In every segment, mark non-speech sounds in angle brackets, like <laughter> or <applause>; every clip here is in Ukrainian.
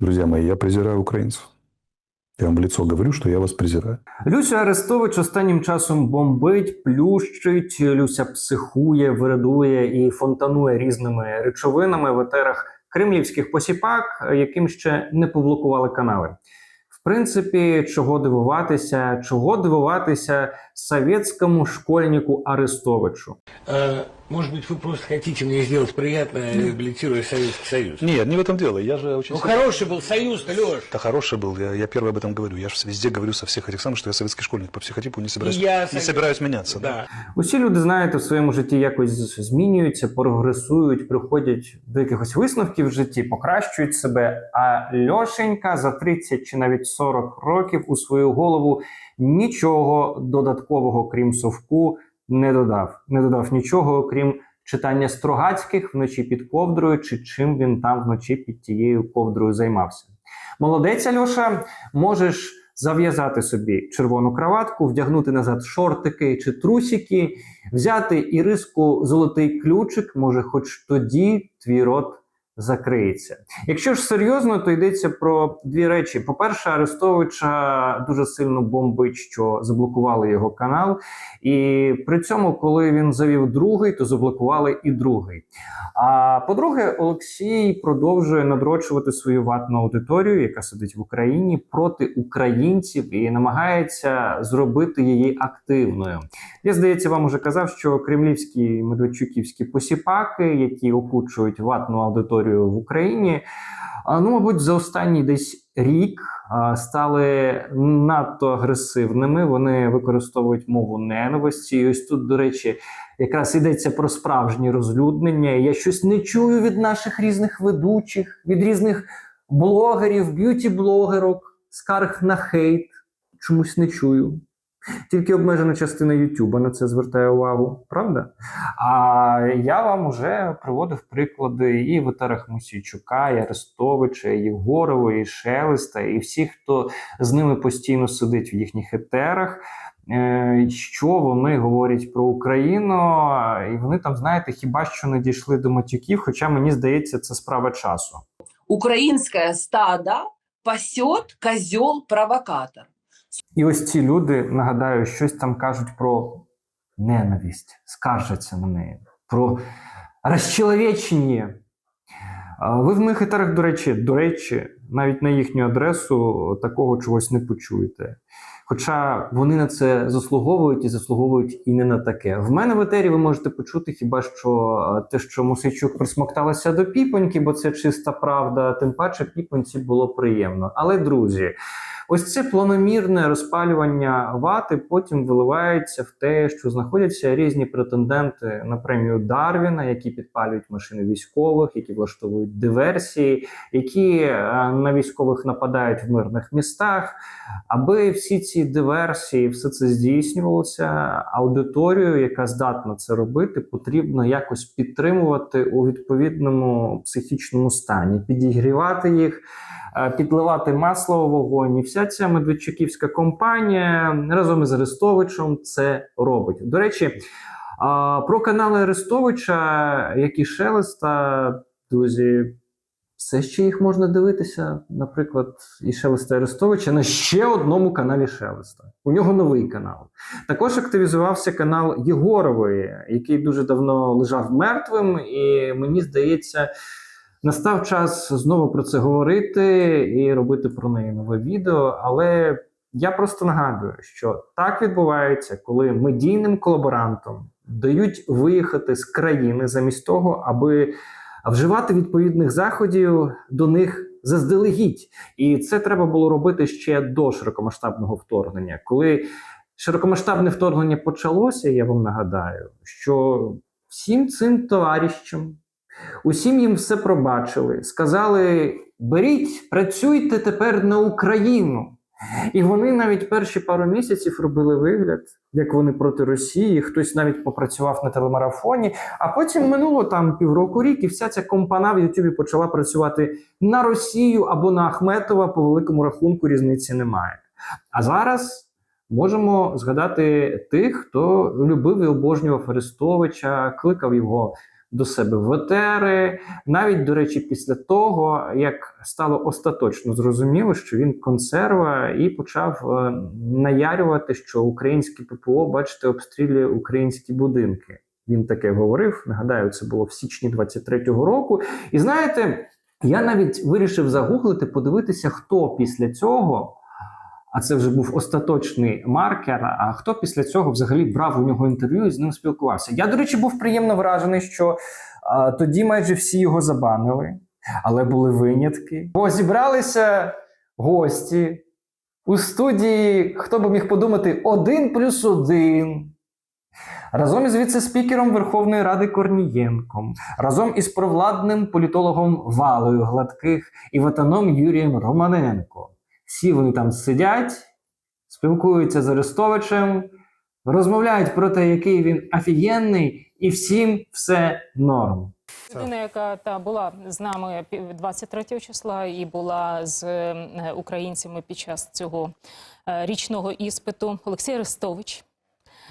Друзья мои, я презираю украинцев. Я вам в лицо говорю, что я вас презираю. Люся Арестович останнім часом бомбить, плющить, Люся психує, вирадує і фонтанує різними речовинами в етерах кремлівських посіпак, яким ще не поблокували канали. В принципі, чого дивуватися, чого дивуватися совєтському школьнику Арестовичу. Э, Может быть, вы просто хотите мне сделать приятное, реабилитируя Советский Союз? Нет, не в этом дело. Я же очень... Ну, хороший был Союз-то, Леш. Да хороший был, я, я первый об этом говорю. Я же везде говорю со всех этих самых, что я советский школьник по психотипу не собираюсь, И я не совет- собираюсь меняться. Да. Усі люди, знаєте, в своєму житті якось змінюються, прогресують, приходять до якихось висновків в житті, покращують себе. А Льошенька за 30 чи навіть 40 років у свою голову нічого додаткового, крім совку, не додав. Не додав нічого, крім читання Строгацьких вночі під ковдрою, чи чим він там вночі під тією ковдрою займався. Молодець, Альоша, можеш зав'язати собі червону краватку, вдягнути назад шортики чи трусики, взяти іриску золотий ключик, може, хоч тоді твій рот закриється. Якщо ж серйозно, то йдеться про дві речі. По-перше, Арестовича дуже сильно бомбить, що заблокували його канал. І при цьому, коли він завів другий, то заблокували і другий. А по-друге, Олексій продовжує надрочувати свою ватну аудиторію, яка сидить в Україні проти українців і намагається зробити її активною. Я здається, вам уже казав, що кремлівські медведчуківські посіпаки, які опучують ватну аудиторію в Україні, ну, мабуть, за останній десь рік стали надто агресивними. Вони використовують мову ненависті. І ось тут, до речі, якраз йдеться про справжнє розлюднення. Я щось не чую від наших різних ведучих, від різних блогерів, б'юті-блогерок, скарг на хейт. Чомусь не чую. Тільки обмежена частина Ютуба на це звертає увагу, правда? А я вам уже приводив приклади і в етерах Мусійчука, і Арестовича, і Єгорова, і Шелеста, і всіх, хто з ними постійно сидить в їхніх етерах. е, Що вони говорять про Україну, і вони там, знаєте, хіба що не дійшли до матюків, хоча мені здається, це справа часу. украинское стадо пасет козел-провокатор. І ось ці люди, нагадаю, щось там кажуть про ненависть, скаржаться на неї, про розчеловечення. Ви в моїх етерах, до речі, до речі, навіть на їхню адресу такого чогось не почуєте. Хоча вони на це заслуговують і заслуговують і не на таке. В мене в етері ви можете почути хіба що те, що Мосичук присмокталася до піпоньки, бо це чиста правда. Тим паче піпоньці було приємно. Але друзі, ось це планомірне розпалювання вати потім виливається в те, що знаходяться різні претенденти на премію Дарвіна, які підпалюють машини військових, які влаштовують диверсії, які е, на військових нападають в мирних містах. Аби всі ці диверсії, все це здійснювалося, аудиторію, яка здатна це робити, потрібно якось підтримувати у відповідному психічному стані, підігрівати їх, е, підливати масло у вогонь. І вся ця медведчуківська компанія разом із Арестовичем це робить. До речі, про канали Арестовича, як і Шелеста, друзі. Все ще їх можна дивитися, наприклад, і Шелеста Арестовича на ще одному каналі Шелеста. У нього новий канал. Також активізувався канал Єгорової, який дуже давно лежав мертвим, і мені здається, настав час знову про це говорити і робити про неї нове відео. Але я просто нагадую, що так відбувається, коли медійним колаборантам дають виїхати з країни замість того, аби вживати відповідних заходів до них заздалегідь. І це треба було робити ще до широкомасштабного вторгнення. Коли широкомасштабне вторгнення почалося, я вам нагадаю, що всім цим товаріщам, усім їм все пробачили, сказали: беріть, працюйте тепер на Україну. І вони навіть перші пару місяців робили вигляд, як вони проти Росії. Хтось навіть попрацював на телемарафоні. А потім минуло там півроку рік, і вся ця компана в Ютубі почала працювати на Росію або на Ахметова. По великому рахунку різниці немає. А зараз можемо згадати тих, хто любив і обожнював Арестовича, кликав його до себе в етери, навіть, до речі, після того, як стало остаточно зрозуміло, що він консерва, і почав е, наярювати, що українське ППО, бачите, обстрілює українські будинки. Він таке говорив. Нагадаю, це було в січні 23-го року. І знаєте, я навіть вирішив загуглити, подивитися, хто після цього. А це вже був остаточний маркер. А хто після цього взагалі брав у нього інтерв'ю і з ним спілкувався? Я, до речі, був приємно вражений, що а, тоді майже всі його забанили, але були винятки. Бо зібралися гості у студії, хто би міг подумати, один плюс один. Разом із віце-спікером Верховної Ради Корнієнком, разом із провладним політологом Валою Гладких і ватаном Юрієм Романенко. Всі вони там сидять, спілкуються з Арестовичем, розмовляють про те, який він офігенний, і всім все норм. Людина, яка та була з нами пі- 23 числа і була з е, українцями під час цього е, річного іспиту. Олексій Арестович.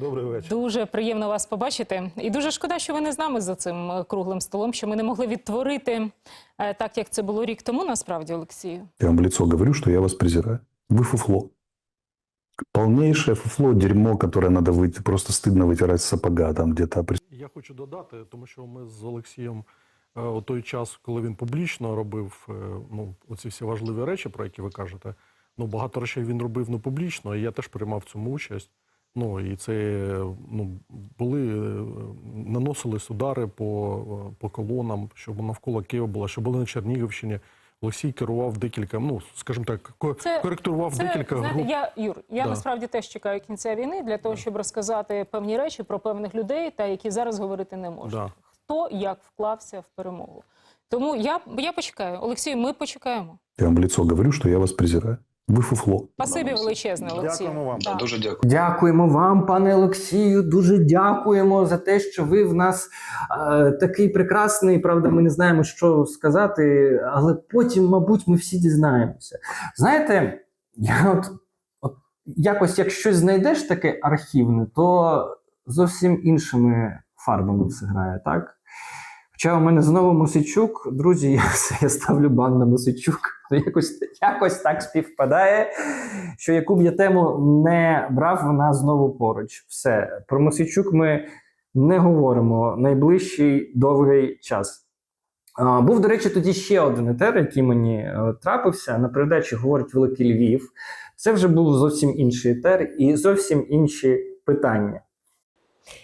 Добрий вечір. Дуже приємно вас побачити. І дуже шкода, що ви не з нами за цим е, круглим столом, що ми не могли відтворити е, так, як це було рік тому, насправді, Олексію. Я вам в лицо говорю, что я вас презираю. Вы фуфло. Полнейшее фуфло, дерьмо, которое надо выйти, просто стыдно вытирать с сапога там где-то. при- Я хочу додати, тому що ми з Олексієм е, у той час, коли він публічно робив е, ну, оці всі важливі речі, про які ви кажете, ну, багато речей він робив не публічно, і я теж приймав в цьому участь. Ну, і це ну, були, е, наносились удари по, по колонам, щоб навколо Києва було, що були на Чернігівщині. Олексій керував декілька, ну, скажімо так, Це- коректував Це, декілька знаєте, груп. я, Юр, я Да. насправді теж чекаю кінця війни для того, щоб розказати певні речі про певних людей, та які зараз говорити не можуть. Да. Хто як вклався в перемогу. Тому я, я почекаю. Олексій, ми почекаємо. Я вам в лицо говорю, что я вас презираю. Вы фуфло. Спасибі величезне, Олексій. Дякуємо вам. Так. Дуже дякую. Дякуємо вам, пане Олексію. Дуже дякуємо за те, що ви в нас е, такий прекрасний. Правда, ми не знаємо, що сказати, але потім, мабуть, ми всі дізнаємося. Знаєте, я от, от якось, як щось знайдеш таке архівне, то зовсім іншими фарбами все грає, так? Хоча у мене знову Мосичук, друзі, я, все, я ставлю бан на Мосичук. <laughs> Якось, якось так співпадає, що яку б я тему не брав, вона знову поруч. Все, про Мосичук ми не говоримо найближчий довгий час. А, був, до речі, тоді ще один етер, який мені е, трапився. На передачі говорить Великий Львів. Це вже був зовсім інший етер і зовсім інші питання.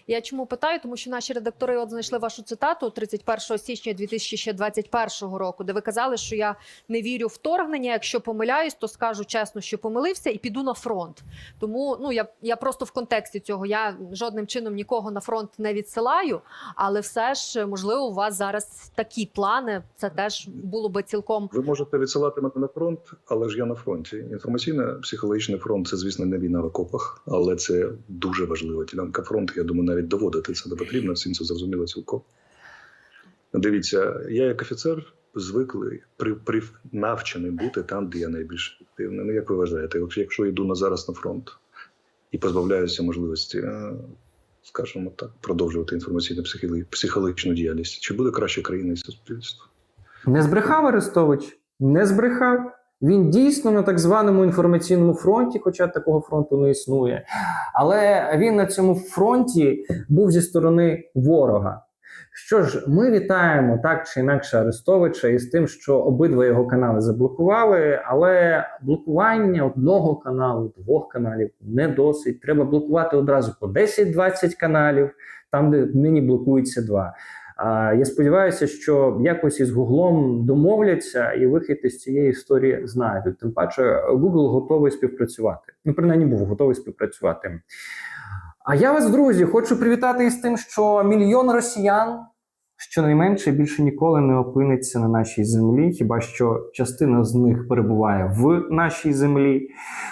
Я чому питаю? Тому що наші редактори от знайшли вашу цитату 31 січня 2021 року, де ви казали, що я не вірю в вторгнення. Якщо помиляюсь, то скажу чесно, що помилився, і піду на фронт. Тому ну я, я просто в контексті цього. Я жодним чином нікого на фронт не відсилаю, але все ж можливо у вас зараз такі плани. Це теж було би цілком Ви можете відсилати мене на фронт, але ж я на фронті. Інформаційно-психологічний фронт це, звісно, не війна в окопах, але це дуже важлива ділянка фронту. Я думаю, навіть доводити це не потрібно. Всім це зрозуміло цілком. Дивіться, я як офіцер звиклий при, при навчений бути там, де я найбільш ефективний. Ну як ви вважаєте, якщо- йду на зараз на фронт і позбавляюся можливості, е, скажімо так, продовжувати інформаційно-психологічну діяльність, чи буде краще країна і суспільство? Не збрехав Арестович? Не збрехав. Він дійсно на так званому інформаційному фронті, хоча такого фронту не існує. Але він на цьому фронті був зі сторони ворога. Що ж, ми вітаємо так чи інакше Арестовича із тим, що обидва його канали заблокували, але блокування одного каналу, двох каналів не досить. Треба блокувати одразу по 10-20 каналів, там, де нині блокується два. Я сподіваюся, що якось із Гуглом домовляться і вихід із цієї історії знайдуть. Тим паче, Google готовий співпрацювати. Ну, принаймні, був готовий співпрацювати. А я вас, друзі, хочу привітати із тим, що мільйон росіян щонайменше більше ніколи не опиниться на нашій землі, хіба що частина з них перебуває в нашій землі.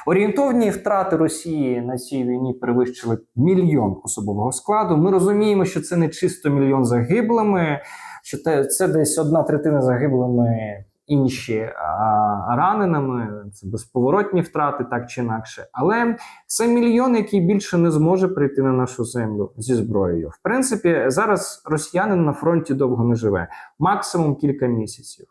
Орієнтовні втрати Росії на цій війні перевищили мільйон особового складу. Ми розуміємо, що це не чисто мільйон загиблими, що це десь одна третина загиблими інші раненими, це безповоротні втрати, так чи інакше. Але це мільйон, який більше не зможе прийти на нашу землю зі зброєю. В принципі, зараз росіянин на фронті довго не живе, максимум кілька місяців.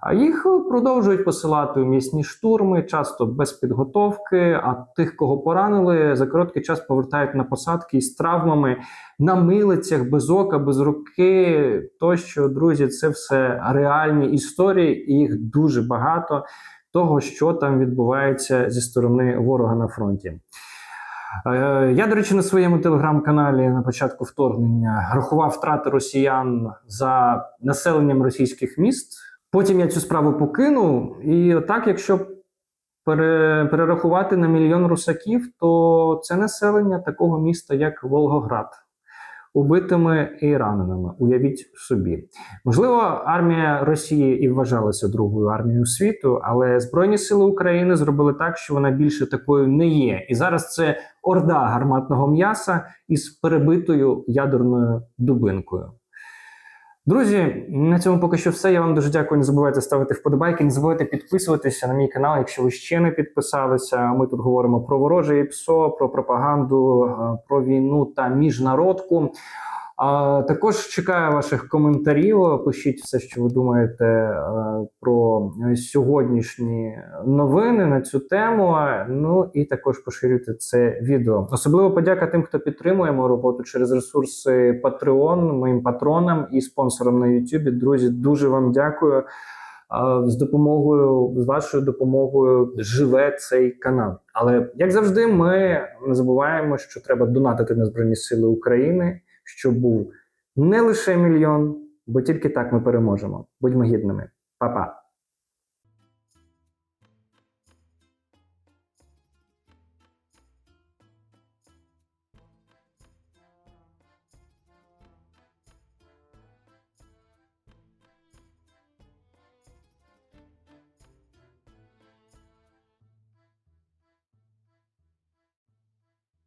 А їх продовжують посилати у місні штурми, часто без підготовки. А тих, кого поранили, за короткий час повертають на посадки із травмами на милицях, без ока, без руки. Тощо, друзі, це все реальні історії, і їх дуже багато того, що там відбувається зі сторони ворога на фронті. Е, Я, до речі, на своєму телеграм-каналі на початку вторгнення рахував втрати росіян за населенням російських міст. Потім я цю справу покинув. І отак, якщо перерахувати на мільйон русаків, то це населення такого міста, як Волгоград, убитими і раненими. Уявіть собі. Можливо, армія Росії і вважалася другою армією світу, але Збройні Сили України зробили так, що вона більше такою не є. І зараз це орда гарматного м'яса із перебитою ядерною дубинкою. Друзі, на цьому поки що все. Я вам дуже дякую. Не забувайте ставити вподобайки, не забувайте підписуватися на мій канал, якщо ви ще не підписалися. Ми тут говоримо про вороже ПСО, про пропаганду, е, про війну та міжнародку. А також чекаю ваших коментарів. Пишіть все, що ви думаєте е, про сьогоднішні новини на цю тему. Ну і також поширюйте це відео. Особливо подяка тим, хто підтримує мою роботу через ресурси Patreon, моїм патронам і спонсорам на YouTube. Друзі, дуже вам дякую. З допомогою, з вашою допомогою живе цей канал. Але як завжди, ми не забуваємо, що треба донатити на Збройні Сили України, щоб був не лише мільйон, бо тільки так ми переможемо. Будьмо гідними. Па-па.